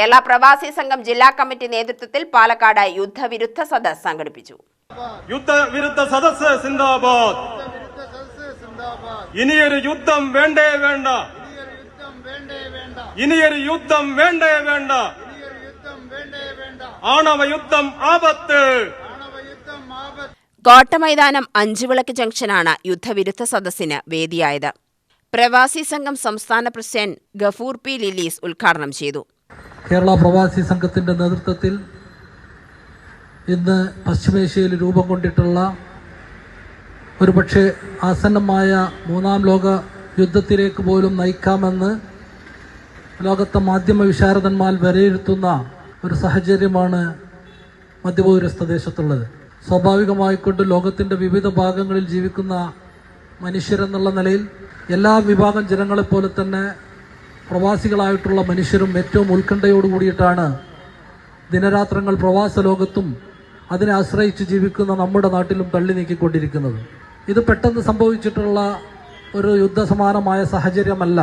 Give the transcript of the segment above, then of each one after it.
കേരള പ്രവാസി സംഘം ജില്ലാ കമ്മിറ്റി നേതൃത്വത്തിൽ പാലക്കാട് യുദ്ധവിരുദ്ധ സദസ് സംഘടിപ്പിച്ചു. യുദ്ധവിരുദ്ധ സദസ് സിന്ദാബാദ്. ഇനിയൊരു യുദ്ധം വേണ്ടേ വേണ്ട. ഇനിയൊരു യുദ്ധം വേണ്ടേ വേണ്ട. ആണവ യുദ്ധം ആപത്ത്. ആണവ യുദ്ധം ആപത്ത് കോട്ടമൈതാനം അഞ്ചുവിളക്ക് ജംഗ്ഷനാണ് യുദ്ധവിരുദ്ധ സദസ്സിന് വേദിയായത്. പ്രവാസി സംഘം സംസ്ഥാന പ്രസിഡന്റ് ഗഫൂർ പി ലിലീസ് ഉദ്ഘാടനം ചെയ്തു. കേരള പ്രവാസി സംഘത്തിന്റെ നേതൃത്വത്തിൽ ഇന്ന് പശ്ചിമേഷ്യയിൽ രൂപം കൊണ്ടിട്ടുള്ള ഒരുപക്ഷെ ആസന്നമായ മൂന്നാം ലോക യുദ്ധത്തിലേക്ക് പോലും നയിക്കാമെന്ന് ലോകത്തെ മാധ്യമ വിശാരദന്മാർ വിലയിരുത്തുന്ന ഒരു സാഹചര്യമാണ് മധ്യപൗരസ്ഥ ദേശത്തുള്ളത്. സ്വാഭാവികമായിക്കൊണ്ട് ലോകത്തിന്റെ വിവിധ ഭാഗങ്ങളിൽ ജീവിക്കുന്ന മനുഷ്യരെന്നുള്ള നിലയിൽ എല്ലാ വിഭാഗം ജനങ്ങളെപ്പോലെ തന്നെ പ്രവാസികളായിട്ടുള്ള മനുഷ്യരും ഏറ്റവും ഉത്കണ്ഠയോട് കൂടിയിട്ടാണ് ദിനരാത്രങ്ങൾ പ്രവാസ ലോകത്തും അതിനെ ആശ്രയിച്ച് ജീവിക്കുന്ന നമ്മുടെ നാട്ടിലും തള്ളി നീക്കിക്കൊണ്ടിരിക്കുന്നത്. ഇത് പെട്ടെന്ന് സംഭവിച്ചിട്ടുള്ള ഒരു യുദ്ധസമാനമായ സാഹചര്യമല്ല.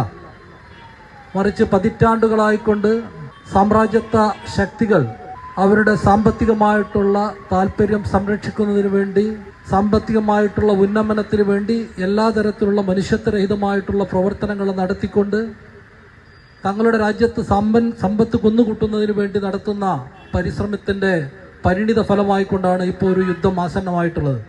മറിച്ച് പതിറ്റാണ്ടുകളായിക്കൊണ്ട് സാമ്രാജ്യത്വ ശക്തികൾ അവരുടെ സാമ്പത്തികമായിട്ടുള്ള താല്പര്യം സംരക്ഷിക്കുന്നതിന് വേണ്ടി സാമ്പത്തികമായിട്ടുള്ള ഉന്നമനത്തിന് വേണ്ടി എല്ലാ തരത്തിലുള്ള മനുഷ്യത്വരഹിതമായിട്ടുള്ള പ്രവർത്തനങ്ങൾ നടത്തിക്കൊണ്ട് തങ്ങളുടെ രാജ്യത്ത് സമ്പൻ സമ്പത്ത് കൊന്നുകൂട്ടുന്നതിന് വേണ്ടി നടത്തുന്ന പരിശ്രമത്തിന്റെ പരിണിത ഫലമായിക്കൊണ്ടാണ് ഇപ്പോൾ ഒരു യുദ്ധം ആസന്നമായിട്ടുള്ളത്.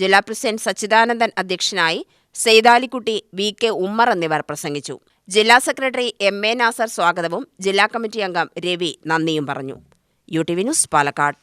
ജില്ലാ പ്രസിഡന്റ് സച്ചിദാനന്ദൻ അധ്യക്ഷനായി സെയ്താലിക്കുട്ടി വി കെ ഉമ്മർ എന്നിവർ പ്രസംഗിച്ചു. ജില്ലാ സെക്രട്ടറി എം എ നാസർ സ്വാഗതവും ജില്ലാ കമ്മിറ്റി അംഗം രവി നന്ദിയും പറഞ്ഞു. U T V news Palakkad.